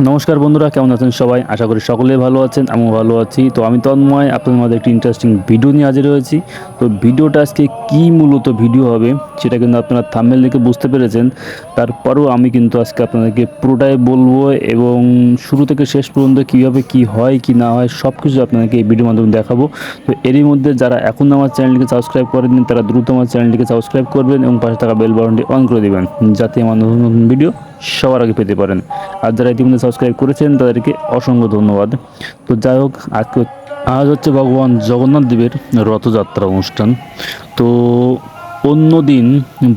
নমস্কার বন্ধুরা, কেমন আছেন সবাই? আশা করি সকলেই ভালো আছেন, আমিও ভালো আছি। তো আমি তন্ময়, আপনাদের মধ্যে একটি ইন্টারেস্টিং ভিডিও নিয়ে হাজির হয়েছি। তো ভিডিওটা আজকে কী মূলত ভিডিও হবে, সেটা কিন্তু আপনারা থাম্বেল দেখে বুঝতে পেরেছেন। তারপরেও আমি কিন্তু আজকে আপনাদেরকে পুরোটাই বলব এবং শুরু থেকে শেষ পর্যন্ত কীভাবে কি হয়, কি না হয় সব কিছু আপনাদেরকে এই ভিডিওর মাধ্যমে দেখাবো। তো এরই মধ্যে যারা এখন আমার চ্যানেলটিকে সাবস্ক্রাইব করেননি, তারা দ্রুত আমার চ্যানেলটিকে সাবস্ক্রাইব করবেন এবং পাশে থাকা বেল বাটনটি অন করে দেবেন, যাতে আমার নতুন নতুন ভিডিও সবার আগে পেতে পারেন। আর যারা ইতিমধ্যে সাবস্ক্রাইব করেছেন, তাদেরকে অসংখ্য ধন্যবাদ। তো যাই হোক, আজকে আজ হচ্ছে ভগবান জগন্নাথ দেবের রথযাত্রা অনুষ্ঠান। তো অন্য দিন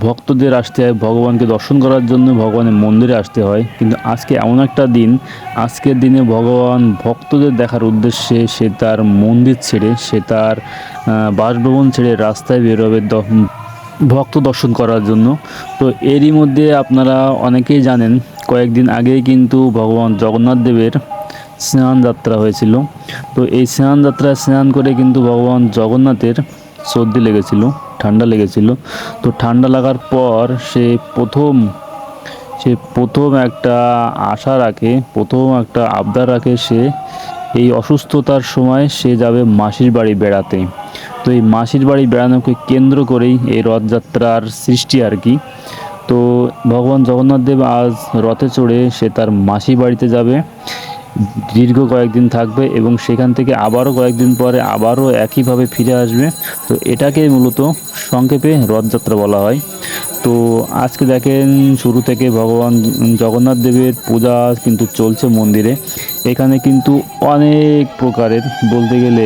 ভক্তদের আসতে হয়, ভগবানকে দর্শন করার জন্য ভগবানের মন্দিরে আসতে হয়। কিন্তু আজকে এমন একটা দিন, আজকের দিনে ভগবান ভক্তদের দেখার উদ্দেশ্যে সে তার মন্দির ছেড়ে, সে তার বাসভবন ছেড়ে রাস্তায় বেরোবে ভক্ত দর্শন করার জন্য। তো এরই মধ্যে আপনারা অনেকেই জানেন, কয়েকদিন আগেই কিন্তু ভগবান জগন্নাথ দেবের স্নান যাত্রা হয়েছিল। তো এই স্নান যাত্রায় স্নান করে কিন্তু ভগবান জগন্নাথের সর্দি লেগেছিল, ঠান্ডা লেগেছিল। তো ঠান্ডা লাগার পর সে প্রথম সে প্রথম একটা আশা রাখে, প্রথম একটা আবদার রাখে সে, এই অসুস্থতার সময় সে যাবে মাসির বাড়ি বেড়াতে। তো এই মাসির বাড়ি বেড়ানোকে কেন্দ্র করেই এই রথযাত্রার সৃষ্টি আর কি। তো ভগবান জগন্নাথ দেব আজ রথে চড়ে সে তার মাসি বাড়িতে যাবে। দীর্ঘ কয়েকদিন থাকবে এবং সেখান থেকে আবারও কয়েকদিন পরে আবারও একইভাবে ফিরে আসবে। তো এটাকে মূলত সংক্ষেপে রথযাত্রা বলা হয়। তো আজকে দেখেন শুরু থেকে ভগবান জগন্নাথ দেবের পূজা কিন্তু চলছে মন্দিরে। এখানে কিন্তু অনেক প্রকারের বলতে গেলে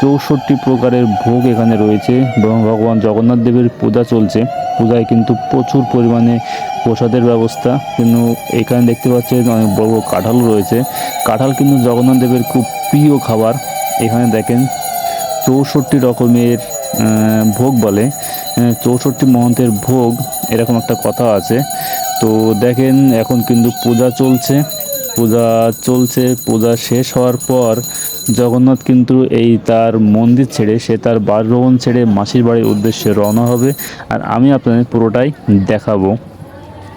চৌষট্টি প্রকারের ভোগ এখানে রয়েছে। এবং ভগবান জগন্নাথ দেবের পূজা চলছে। পূজায় কিন্তু প্রচুর পরিমাণে প্রসাদের ব্যবস্থা। কিন্তু এখানে দেখতে পাচ্ছেন অনেক বড় বড় কাঁঠাল রয়েছে। কাঁঠাল কিন্তু জগন্নাথ দেবের খুব প্রিয় খাবার। এখানে দেখেন চৌষট্টি রকমের ভোগ বলে। চৌষট্টি মহন্তের ভোগ, এরকম একটা কথা আছে। তো দেখেন এখন কিন্তু পূজা চলছে। পূজা চলছে, পূজা শেষ হওয়ার পর জগন্নাথ কিন্তু এই তার মন্দির ছেড়ে, সে তার বাসভবন ছেড়ে মাসির বাড়ির উদ্দেশ্যে রওনা হবে। আর আমি আপনাদের পুরোটাই দেখাবো।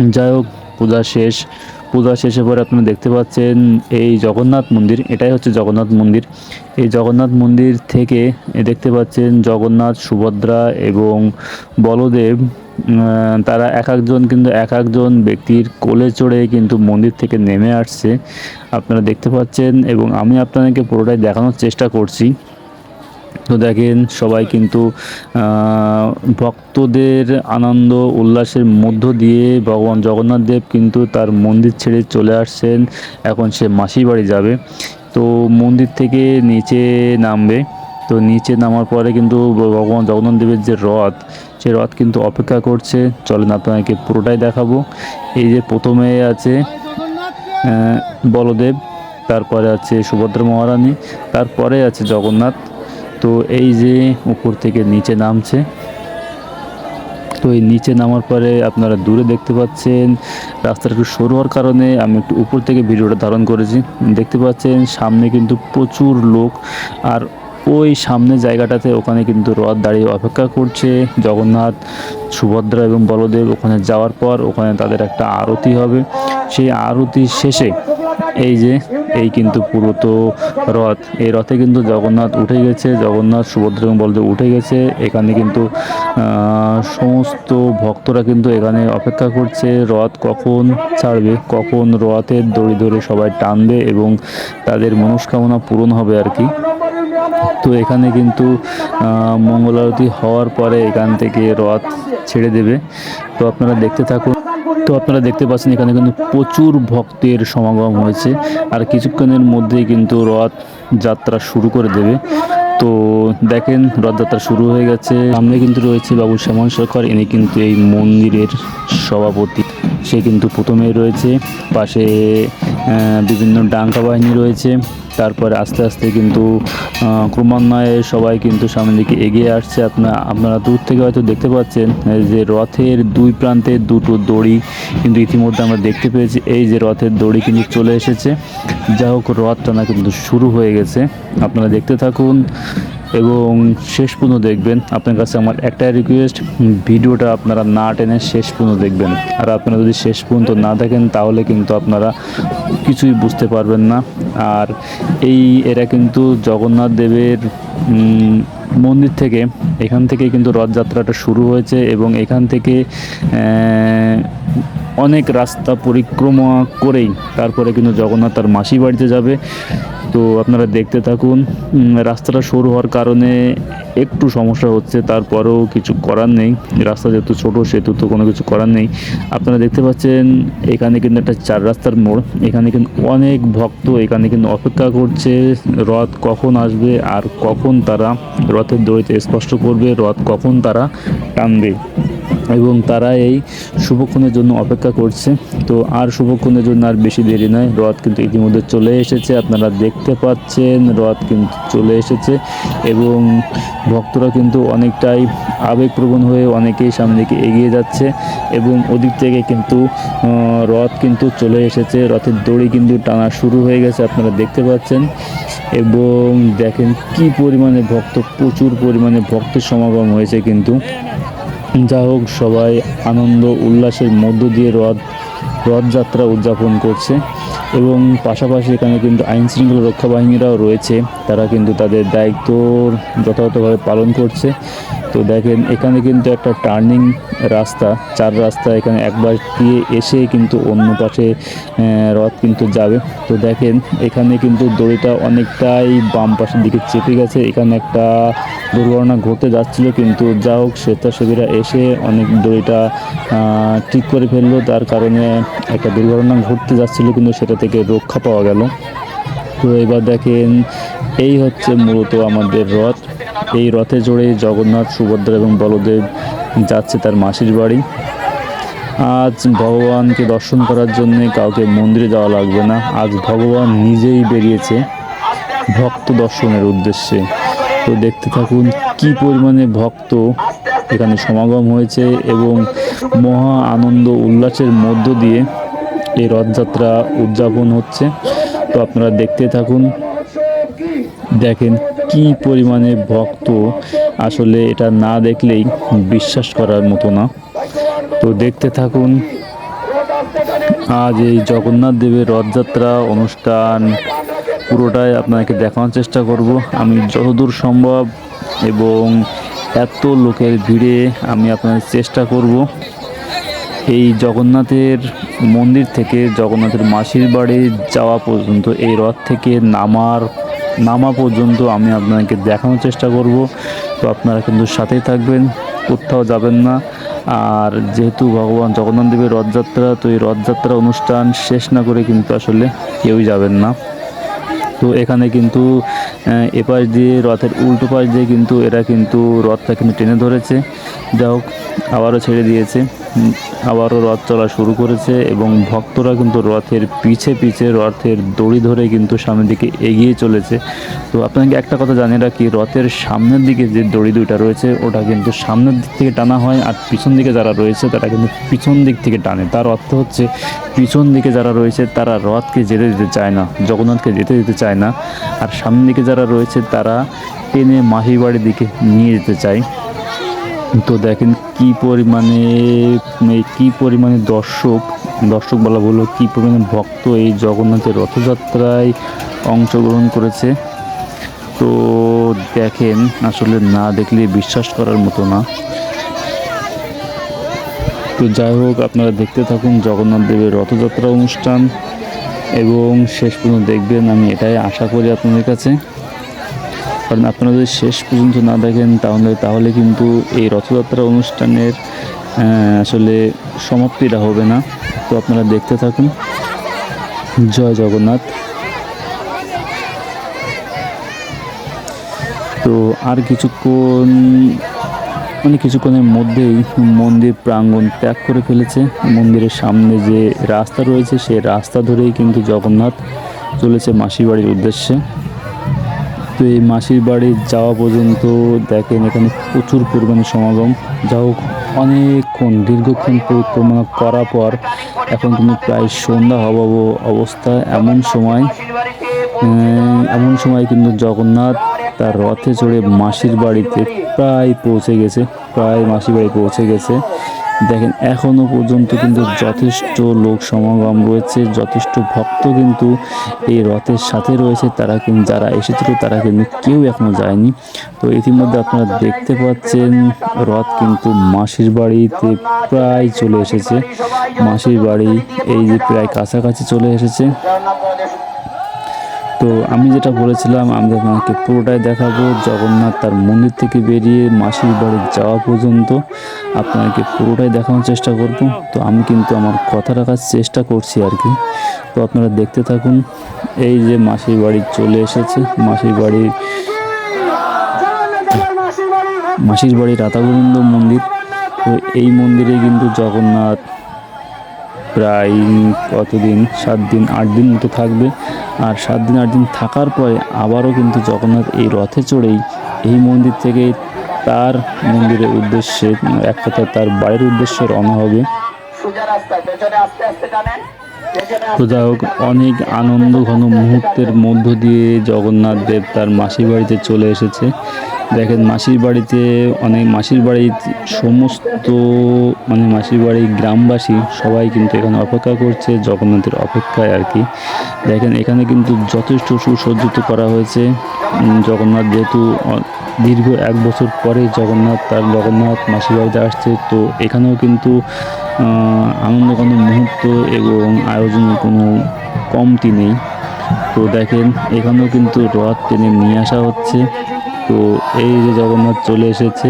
যাই হোক, পূজা শেষ। পূজা শেষে পরে আপনারা দেখতে পাচ্ছেন এই জগন্নাথ মন্দির, এটাই হচ্ছে জগন্নাথ মন্দির। এই জগন্নাথ মন্দির থেকে দেখতে পাচ্ছেন জগন্নাথ, সুভদ্রা এবং বলদেব তারা এক একজন কিন্তু এক একজন ব্যক্তির কোলে চড়ে কিন্তু মন্দির থেকে নেমে আসছে। আপনারা দেখতে পাচ্ছেন এবং আমি আপনাদেরকে পুরোটাই দেখানোর চেষ্টা করছি। তো দেখেন সবাই কিন্তু ভক্তদের আনন্দ, উল্লাসের মধ্য দিয়ে ভগবান জগন্নাথ দেব কিন্তু তার মন্দির ছেড়ে চলে আসছেন। এখন সে মাসির বাড়ি যাবে। তো মন্দির থেকে নিচে নামবে। তো নিচে নামার পরে কিন্তু ভগবান জগন্নাথ দেবের যে রথ, সে রথ কিন্তু অপেক্ষা করছে। চলেন আপনাকে পুরোটাই দেখাবো। এই যে প্রথমে আছে বলদেব, তারপরে আছে সুভদ্রা মহারানী, তারপরে আছে জগন্নাথ। তো এই যে উপর থেকে নিচে নামছে, তো এই নিচে নামার পরে আপনারা দূরে দেখতে পাচ্ছেন, রাস্তাটা একটু সরু হওয়ার কারণে আমি একটু উপর থেকে ভিডিওটা ধারণ করেছি। দেখতে পাচ্ছেন সামনে কিন্তু প্রচুর লোক, আর ওই সামনে জায়গাটাতে ওখানে কিন্তু রথ দাঁড়িয়ে অপেক্ষা করছে। জগন্নাথ, সুভদ্রা এবং বলদেব ওখানে যাওয়ার পর ওখানে তাদের একটা আরতি হবে। সেই আরতি শেষে এই যে এই কিন্তু পুরো তো রথ। এই রথে কিন্তু জগন্নাথ উঠে গেছে জগন্নাথ সুভদ্রা এবং বলদেব উঠে গেছে। এখানে কিন্তু সমস্ত ভক্তরা কিন্তু এখানে অপেক্ষা করছে রথ কখন ছাড়বে কখন রথের দড়ি ধরে সবাই টানবে এবং তাদের মনস্কামনা পূরণ হবে আর কি। তো এখানে কিন্তু আহ, মঙ্গল আরতি হওয়ার পরে এখান থেকে রথ ছেড়ে দেবে। তো আপনারা দেখতে থাকুন। তো আপনারা দেখতে পাচ্ছেন এখানে কিন্তু প্রচুর ভক্তের সমাগম হয়েছে। আর কিছুক্ষণের মধ্যেই কিন্তু রথ যাত্রা শুরু করে দেবে। তো দেখেন রথযাত্রা শুরু হয়ে গেছে। সামনে কিন্তু রয়েছে বাবু শ্যামল সরকার। ইনি কিন্তু এই মন্দিরের সভাপতি। সে কিন্তু প্রথমেই রয়েছে। পাশে বিভিন্ন ডাঙ্কা বাহিনী রয়েছে। তারপরে আস্তে আস্তে কিন্তু ক্রমান্বয়ে সবাই কিন্তু সামনের দিকে এগিয়ে আসছে। আপনারা আপনারা দূর থেকে হয়তো দেখতে পাচ্ছেন যে রথের দুই প্রান্তে দুটো দড়ি কিন্তু ইতিমধ্যে আমরা দেখতে পেয়েছি। এই যে রথের দড়ি কিন্তু চলে এসেছে। যা হোক রথ টানা কিন্তু শুরু হয়ে গেছে। আপনারা দেখতে থাকুন এবং শেষ পর্যন্ত দেখবেন, আপনার কাছে আমার একটাই রিকোয়েস্ট ভিডিওটা আপনারা না টেনে শেষ পর্যন্ত দেখবেন। আর আপনারা যদি শেষ পর্যন্ত না দেখেন, তাহলে কিন্তু আপনারা কিছুই বুঝতে পারবেন না। আর এই এরা কিন্তু জগন্নাথ দেবের মন্দির থেকে, এখান থেকে কিন্তু রথযাত্রাটা শুরু হয়েছে এবং এখান থেকে অনেক রাস্তা পরিক্রমা করেই তারপরে কিন্তু জগন্নাথ তার মাসি বাড়িতে যাবে। তো আপনারা দেখতে থাকুন। রাস্তাটা সরু হওয়ার কারণে একটু সমস্যা হচ্ছে, তারপরেও কিছু করার নেই। রাস্তা যেহেতু ছোটো, সেহেতু তো কোনো কিছু করার নেই। আপনারা দেখতে পাচ্ছেন, এখানে কিন্তু একটা চার রাস্তার মোড়। এখানে কিন্তু অনেক ভক্ত, এখানে কিন্তু অপেক্ষা করছে, রথ কখন আসবে আর কখন তারা রথের দড়িতে স্পষ্ট করবে, রথ কখন তারা টানবে। এবং তারা এই শুভক্ষণের জন্য অপেক্ষা করছে। তো আর শুভক্ষণের জন্য আর বেশি দেরি নয়। রথ কিন্তু ইতিমধ্যে চলে এসেছে। আপনারা দেখতে পাচ্ছেন, রথ কিন্তু চলে এসেছে এবং ভক্তরা কিন্তু অনেকটাই আবেগপ্রবণ হয়ে অনেকেই সামনে দিকে এগিয়ে যাচ্ছে এবং ওদিক থেকে কিন্তু রথ কিন্তু চলে এসেছে। রথের দড়ি কিন্তু টানা শুরু হয়ে গেছে, আপনারা দেখতে পাচ্ছেন। এবং দেখেন কি পরিমাণে ভক্ত, প্রচুর পরিমাণে ভক্তের সমাগম হয়েছে কিন্তু। যা হোক, সবাই আনন্দ, উল্লাসের মধ্য দিয়ে রথ, রথযাত্রা উদযাপন করছে। এবং পাশাপাশি এখানে কিন্তু আইন শৃঙ্খলা রক্ষা বাহিনীরাও রয়েছে। তারা কিন্তু তাদের দায়িত্ব যথাযথভাবে পালন করছে। তো দেখেন, এখানে কিন্তু একটা টার্নিং রাস্তা। চার রাস্তা এখানে একবার দিয়ে এসে কিন্তু অন্য পাশে রথ কিন্তু যাবে। তো দেখেন, এখানে কিন্তু দড়িটা অনেকটাই বাম পাশের দিকে চেপে গেছে। এখানে একটা দুর্ঘটনা ঘটতে যাচ্ছিল, কিন্তু যা হোক, স্বেচ্ছাসেবীরা এসে অনেক দড়িটা ঠিক করে ফেলল। তার কারণে একটা দুর্ঘটনা ঘটতে যাচ্ছিল, কিন্তু সেটা থেকে রক্ষা পাওয়া গেল। তো এবার দেখেন, এই হচ্ছে মূলত আমাদের রথ। এই রথে চড়ে জগন্নাথ, সুভদ্রা এবং বলদেব যাচ্ছে তার মাসির বাড়ি। আজ ভগবানকে দর্শন করার জন্য কাউকে মন্দিরে যাওয়া লাগবে না। আজ ভগবান নিজেই বেরিয়েছে ভক্ত দর্শনের উদ্দেশ্যে। তো দেখতে থাকুন কি পরিমাণে ভক্ত এখানে সমাগম হয়েছে এবং মহা আনন্দ উল্লাসের মধ্য দিয়ে এই রথযাত্রা উদযাপন হচ্ছে। তো আপনারা দেখতে থাকুন, দেখেন কি পরিমাণে ভক্ত আসলে এটা না দেখলেই বিশ্বাস করার মতো না। তো দেখতে থাকুন, আজ এই জগন্নাথ দেবের রথযাত্রা অনুষ্ঠান পুরোটাই আপনাকে দেখানোর চেষ্টা করব। আমি যতদূর সম্ভব এবং এত লোকের ভিড়ে আমি আপনাদের চেষ্টা করব। এই জগন্নাথের মন্দির থেকে, জগন্নাথের মাসির বাড়ি যাওয়া পর্যন্ত এই রথ থেকে নামার নামা পর্যন্ত আমি আপনাকে দেখানোর চেষ্টা করব। তো আপনারা কিন্তু সাথেই থাকবেন, কোথাও যাবেন না। আর যেহেতু ভগবান জগন্নাথ দেবের রথযাত্রা, তো এই রথযাত্রা অনুষ্ঠান শেষ না করে কিন্তু আসলে কেউই যাবেন না। তো এখানে কিন্তু এপাশ দিয়ে রথের উল্টো পাশ দিয়ে কিন্তু এরা কিন্তু রথটা কিন্তু টেনে ধরেছে। যা হোক, আবারও ছেড়ে দিয়েছে। আবারও রথ চলা শুরু করেছে এবং ভক্তরা কিন্তু রথের পিছে পিছে, রথের দড়ি ধরে কিন্তু সামনের দিকে এগিয়ে চলেছে। তো আপনাকে একটা কথা জানিয়ে রাখি, রথের সামনের দিকে যে দড়ি দুইটা রয়েছে, ওটা কিন্তু সামনের দিক থেকে টানা হয় আর পিছন দিকে যারা রয়েছে, তারা কিন্তু পিছন দিক থেকে টানে। তার অর্থ হচ্ছে, পিছন দিকে যারা রয়েছে, তারা রথকে যেতে দিতে চায় না, জগন্নাথকে যেতে দিতে চায় না। আর সামনের দিকে যারা রয়েছে, তারা টেনে মাহি বাড়ির দিকে নিয়ে যেতে চায়। তো দেখেন কি পরিমাণে মানে কি পরিমাণে দর্শক দর্শক বলা বলো কি পরিমাণে ভক্ত এই জগন্নাথের রথযাত্রায় অংশগ্রহণ করেছে। তো দেখেন, আসলে না দেখলে বিশ্বাস করার মতো না। তো যাই হোক, আপনারা দেখতে থাকুন জগন্নাথ দেবের রথযাত্রা অনুষ্ঠান এবং শেষ পর্যন্ত দেখবেন, আমি এটাই আশা করি আপনাদের কাছে। কারণ আপনারা যদি শেষ পর্যন্ত না দেখেন তাহলে তাহলে কিন্তু এই রথযাত্রা অনুষ্ঠানের আসলে সমাপ্তিটা হবে না। তো আপনারা দেখতে থাকুন। জয় জগন্নাথ। তো আর কিছুক্ষণ মানে কিছুক্ষণের মধ্যেই মন্দির প্রাঙ্গণ ত্যাগ করে ফেলেছে। মন্দিরের সামনে যে রাস্তা রয়েছে, সেই রাস্তা ধরেই কিন্তু জগন্নাথ চলেছে মাসির বাড়ির উদ্দেশ্যে। তো এই মাসির বাড়ি যাওয়া পর্যন্ত দেখেন এখানে প্রচুর পরিমাণে সমাগম। যা হোক, অনেকক্ষণ, দীর্ঘক্ষণ পরিক্রমা করার পর এখন কিন্তু প্রায় সন্ধ্যা হব অবস্থা। এমন সময় এমন সময় কিন্তু জগন্নাথ তার রথে চড়ে মাসির বাড়িতে প্রায় পৌঁছে গেছে, প্রায় মাসির বাড়ি পৌঁছে গেছে। দেখেন, এখনও পর্যন্ত কিন্তু যথেষ্ট লোক সমাগম রয়েছে, যথেষ্ট ভক্ত কিন্তু এই রথের সাথে রয়েছে, তারা কিন্তু যারা এসেছিল তারা কিন্তু কেউ এখনও যায়নি। তো ইতিমধ্যে আপনারা দেখতে পাচ্ছেন, রথ কিন্তু মাসির বাড়িতে প্রায় চলে এসেছে। মাসির বাড়ি এই যে প্রায় কাছাকাছি চলে এসেছে। তো আমি যেটা বলেছিলাম, আমি আপনাকে পুরোটাই দেখাবো। জগন্নাথ তার মন্দির থেকে বেরিয়ে মাসির বাড়ি যাওয়া পর্যন্ত আপনাকে পুরোটাই দেখানোর চেষ্টা করব। তো আমি কিন্তু আমার কথা রাখার চেষ্টা করছি আর কি। তো আপনারা দেখতে থাকুন, এই যে মাসির বাড়ি চলে এসেছে। মাসির বাড়ির মাসির বাড়ি রাধাগোবিন্দ মন্দির। তো এই মন্দিরে কিন্তু জগন্নাথ প্রায় কতদিন? সাত দিন, আট দিন মতো থাকবে। আর সাত দিন, আট দিন থাকার পরে আবারও কিন্তু জগন্নাথ এই রথে চড়েই এই মন্দির থেকে তার মন্দিরের উদ্দেশ্যে, এক কথা তার বাড়ির উদ্দেশ্যে রওনা হবে। তো যাই হোক, অনেক আনন্দ ঘন মুহূর্তের মধ্য দিয়ে জগন্নাথ দেব তার মাসির বাড়িতে চলে এসেছে। দেখেন, মাসির বাড়িতে অনেক, মাসির বাড়ির সমস্ত মানে মাসির বাড়ির গ্রামবাসী সবাই কিন্তু এখানে অপেক্ষা করছে, জগন্নাথের অপেক্ষায় আর কি। দেখেন, এখানে কিন্তু যথেষ্ট সুসজ্জিত করা হয়েছে। জগন্নাথ যেহেতু দীর্ঘ এক বছর পরে জগন্নাথ, তার জগন্নাথ মাসির বাড়িতে আসছে, তো এখানেও কিন্তু আনন্দ কোনো মুহূর্ত এবং আয়োজনের কোনো কমতি নেই। তো দেখেন, এখানেও কিন্তু রথ টেনে নিয়ে আসা হচ্ছে। তো এই যে জগন্নাথ চলে এসেছে,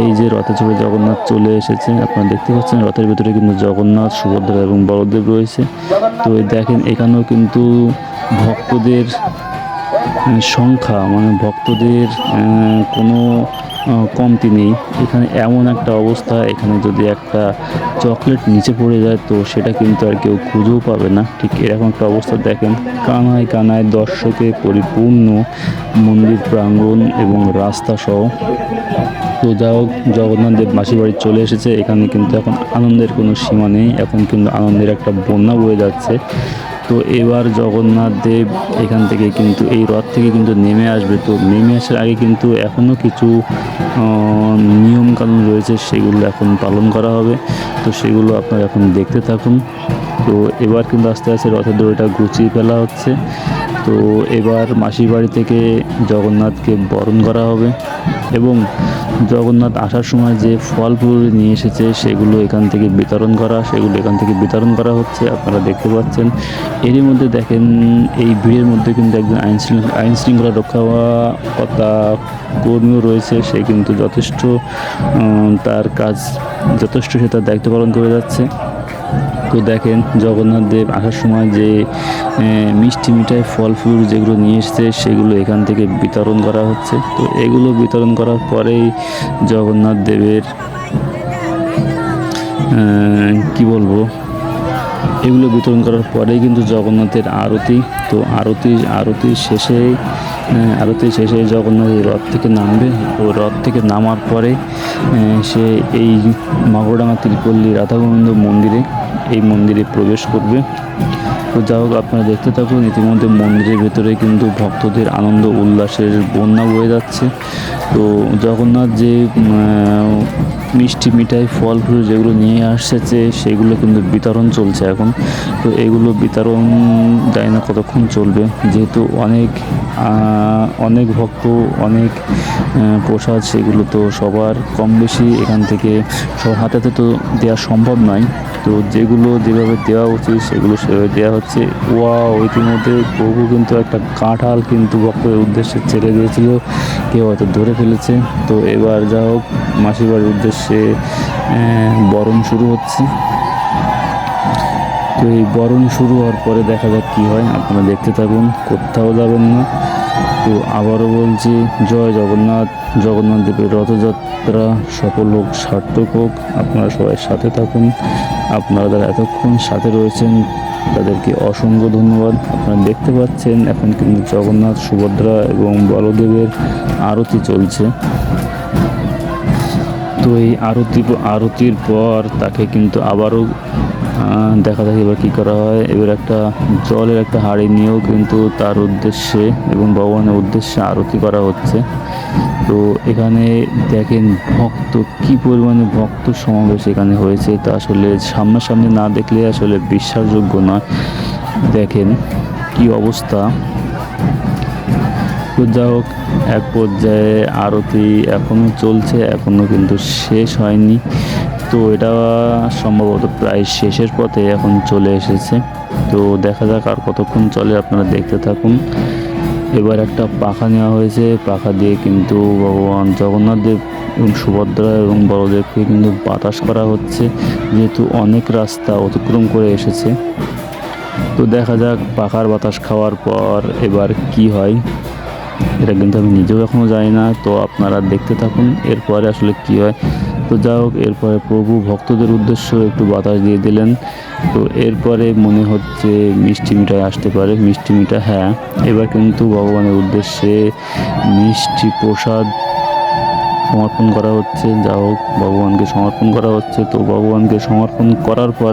এই যে রথে চড়ে জগন্নাথ চলে এসেছে, আপনারা দেখতে পাচ্ছেন রথের ভিতরে কিন্তু জগন্নাথ, সুভদ্রা এবং বড়দেব রয়েছে। তো দেখেন এখানেও কিন্তু ভক্তদের সংখ্যা মানে ভক্তদের কোনো কমতি নেই। এখানে এমন একটা অবস্থা, এখানে যদি একটা চকলেট নিচে পড়ে যায়, তো সেটা কিন্তু আর কেউ খুঁজেও পাবে না। ঠিক এরকম একটা অবস্থা দেখেন। কানায় কানায় দর্শকে পরিপূর্ণ মন্দির প্রাঙ্গণ এবং রাস্তা সহ। তো যা হোক, জগন্নাথ দেব মাসির বাড়ি চলে এসেছে। এখানে কিন্তু এখন আনন্দের কোনো সীমা নেই। এখন কিন্তু আনন্দের একটা বন্যা বয়ে যাচ্ছে। তো এবার জগন্নাথ দেব এখান থেকে কিন্তু, এই রথ থেকে কিন্তু নেমে আসবে। তো নেমে আসার আগে কিন্তু এখনও কিছু নিয়মকানুন রয়েছে, সেগুলো এখন পালন করা হবে। তো সেগুলো আপনারা এখন দেখতে থাকুন। তো এবার কিন্তু আস্তে আস্তে রথের দড়িটা গুছিয়ে ফেলা হচ্ছে। তো এবার মাসির বাড়ি থেকে জগন্নাথকে বরণ করা হবে এবং জগন্নাথ আসার সময় যে ফল ফুল নিয়ে এসেছে সেগুলো এখান থেকে বিতরণ করা, সেগুলো এখান থেকে বিতরণ করা হচ্ছে, আপনারা দেখতে পাচ্ছেন। এরই মধ্যে দেখেন, এই ভিড়ের মধ্যে কিন্তু একজন আইন আইন শৃঙ্খলা রক্ষা কর্তা কর্মীও রয়েছে, সে কিন্তু যথেষ্ট তার কাজ যথেষ্ট সে তার দায়িত্ব পালন করে যাচ্ছে। তো দেখেন জগন্নাথ দেব আসার সময় যে মিষ্টি মিঠাই ফল ফুল যেগুলো নিয়ে এসছে সেগুলো এখান থেকে বিতরণ করা হচ্ছে। তো এগুলো বিতরণ করার পরেই জগন্নাথ দেবের কি বলব এগুলো বিতরণ করার পরেই কিন্তু জগন্নাথের আরতি। তো আরতি আরতির শেষে আহ, আরতির শেষে জগন্নাথ রথ থেকে নামবে। তো রথ থেকে নামার পরে সে এই মাগোডাঙ্গা তিরপল্লী রাধাগোবিন্দ মন্দিরে এই মন্দিরে প্রবেশ করবে। তো যা হোক, আপনারা দেখতে থাকুন, ইতিমধ্যে মন্দিরের ভেতরে কিন্তু ভক্তদের আনন্দ উল্লাসের বন্যা বয়ে যাচ্ছে। তো জগন্নাথ যে মিষ্টি মিঠাই ফল ফুল যেগুলো নিয়ে আসছে, সেগুলো কিন্তু বিতরণ চলছে এখন। তো এগুলো বিতরণ জানি না কতক্ষণ চলবে। যেহেতু অনেক অনেক ভক্ত, অনেক প্রসাদ, সেগুলো তো সবার কম বেশি এখান থেকে সব হাতে হাতে তো দেওয়া সম্ভব নয়। তো যেগুলো যেভাবে দেওয়া উচিত, সেগুলো সেভাবে দেওয়া হচ্ছে। ওয়া ইতিমধ্যে প্রভু কিন্তু একটা কাঁঠাল কিন্তু ভক্তের উদ্দেশ্যে ছেড়ে দিয়েছিল। কেউ হয়তো ধরে ফেলেছে। তো এবার যা হোক, মাসির বাড়ির উদ্দেশ্যে আহ, বরণ শুরু হচ্ছে। তো এই বরণ শুরু হওয়ার পরে দেখা যাক কী হয়। আপনারা দেখতে থাকুন কোথাও যাবেন না। তো আবারও বলছি জয় জগন্নাথ। জগন্নাথ দেবের রথযাত্রা সফল হোক সার্থক হোক। আপনারা সবাই সাথে থাকুন। আপনারা যারা এতক্ষণ সাথে রয়েছেন তাদেরকে অসংখ্য ধন্যবাদ। আপনারা দেখতে পাচ্ছেন এখন কিন্তু জগন্নাথ সুভদ্রা এবং বলদেবের আরতি চলছে। এই আরতি আরতির পর তাকে কিন্তু আবারও দেখা যাক এবার কী করা হয়। এবার একটা জলের একটা হাঁড়ি নিয়েও কিন্তু তার উদ্দেশ্যে এবং ভগবানের উদ্দেশ্যে আরতি করা হচ্ছে। তো এখানে দেখেন ভক্ত কি পরিমাণে ভক্ত সমাবেশ এখানে হয়েছে তা আসলে সামনাসামনি না দেখলে আসলে বিশ্বাসযোগ্য নয়। দেখেন কি অবস্থা। তো যা হোক, এক পর্যায়ে আরতি এখনও চলছে এখনও কিন্তু শেষ হয়নি। তো এটা সম্ভবত প্রায় শেষের পথে এখন চলে এসেছে। তো দেখা যাক আর কতক্ষণ চলে আপনারা দেখতে থাকুন। এবার একটা পাখা নেওয়া হয়েছে। পাখা দিয়ে কিন্তু ভগবান জগন্নাথ দেব এবং সুভদ্রা এবং বড়দেবকে কিন্তু বাতাস করা হচ্ছে। যেহেতু অনেক রাস্তা অতিক্রম করে এসেছে। তো দেখা যাক পাখার বাতাস খাওয়ার পর এবার কি হয়। এটা কিন্তু আমি নিজেও এখনও জানি না, তো আপনারা দেখতে থাকুন এরপরে আসলে কি হয়। তো যা হোক, এরপরে প্রভু ভক্তদের উদ্দেশ্য একটু বাতাস দিয়ে দিলেন। তো এরপরে মনে হচ্ছে মিষ্টি মিঠাই আসতে পারে। মিষ্টি মিঠাই হ্যাঁ এবার কিন্তু ভগবানের উদ্দেশ্যে মিষ্টি প্রসাদ সমর্পণ করা হচ্ছে। যা হোক, ভগবানকে সমর্পণ করা হচ্ছে। তো ভগবানকে সমর্পণ করার পর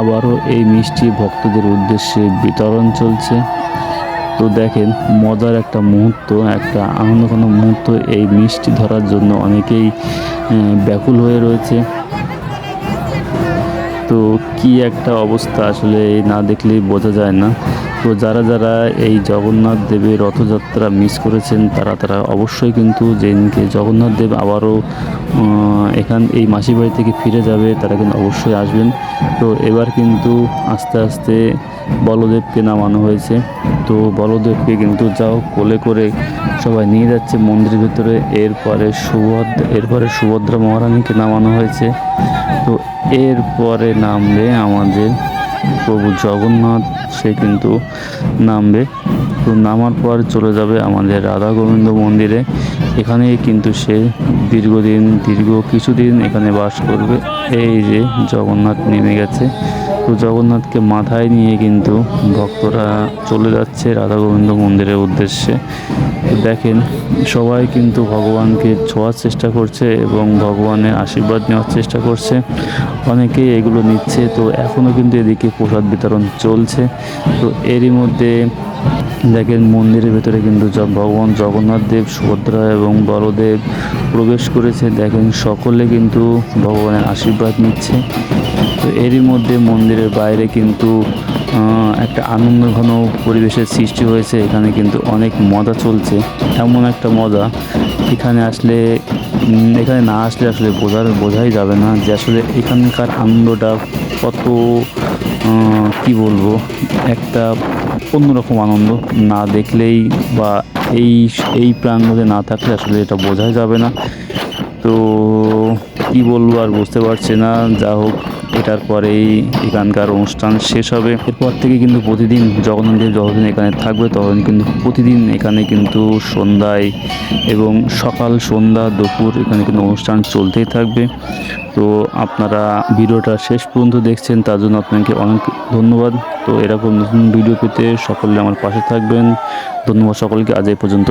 আবারও এই মিষ্টি ভক্তদের উদ্দেশ্যে বিতরণ চলছে। তো দেখেন, মজার একটা মুহূর্ত, একটা আনন্দঘন মুহূর্ত এই মিষ্টি ধরার জন্য অনেকেই ব্যাকুল হয়ে রয়েছে। তো কি একটা অবস্থা আসলে না দেখলেই বোঝা যায় না। তো যারা যারা এই জগন্নাথ দেবের রথযাত্রা মিস করেছেন, তারা তারা অবশ্যই কিন্তু যেদিনকে জগন্নাথ দেব আবারও এখান, এই মাসি বাড়ি থেকে ফিরে যাবে, তারা কিন্তু অবশ্যই আসবেন। তো এবার কিন্তু আস্তে আস্তে বলদেবকে নামানো হয়েছে। তো বলদেবকে কিন্তু যাও, কোলে করে সবাই নিয়ে যাচ্ছে মন্দিরের ভিতরে। এরপরে সুভদ্রা এরপরে সুভদ্রা মহারানীকে নামানো হয়েছে। তো এরপরে নামবে আমাদের প্রভু জগন্নাথ। সে কিন্তু নামবে। তো নামার পর চলে যাবে আমাদের রাধা গোবিন্দ মন্দিরে। এখানেই কিন্তু সে দীর্ঘদিন, দীর্ঘ কিছুদিন এখানে বাস করবে। এই যে জগন্নাথ নেমে গেছে। তো জগন্নাথকে মাথায় নিয়ে কিন্তু ভক্তরা চলে যাচ্ছে রাধা গোবিন্দ মন্দিরের উদ্দেশ্যে। তো দেখেন, সবাই কিন্তু ভগবানকে ছোঁয়ার চেষ্টা করছে এবং ভগবানের আশীর্বাদ নেওয়ার চেষ্টা করছে। অনেকেই এগুলো নিচ্ছে, তো এখনও কিন্তু এদিকে প্রসাদ বিতরণ চলছে। তো এরই মধ্যে দেখেন, মন্দিরের ভেতরে কিন্তু ভগবান জগন্নাথ দেব, সুভদ্রা এবং বলদেব প্রবেশ করেছে। দেখেন, সকলে কিন্তু ভগবানের আশীর্বাদ নিচ্ছে। তো এরই মধ্যে মন্দিরের বাইরে কিন্তু একটা আনন্দ ঘন পরিবেশের সৃষ্টি হয়েছে। এখানে কিন্তু অনেক মজা চলছে। এমন একটা মজা। এখানে আসলে এখানে না আসলে আসলে বোঝার বোঝাই যাবে না যে আসলে এখানকার আনন্দটা কত কি বলব, একটা অন্যরকম আনন্দ না দেখলেই বা এই এই প্রাঙ্গণে না থাকলে আসলে এটা বোঝাই যাবে না। তো কি বলব আর বুঝতে পারছি না। যা হোক এটার পরেই এখানকার অনুষ্ঠান শেষ হবে। এরপর থেকে কিন্তু প্রতিদিন জগন্নাথ দেব যতদিন এখানে থাকবে, ততদিন কিন্তু প্রতিদিন এখানে কিন্তু সন্ধ্যায় এবং সকাল সন্ধ্যা দুপুর এখানে কিন্তু অনুষ্ঠান চলতেই থাকবে। তো আপনারা ভিডিওটা শেষ পর্যন্ত দেখছেন, তার জন্য আপনাকে অনেক ধন্যবাদ। তো এরকম নতুন ভিডিও পেতে সকলে আমার পাশে থাকবেন। ধন্যবাদ সকলকে, আজ এই পর্যন্ত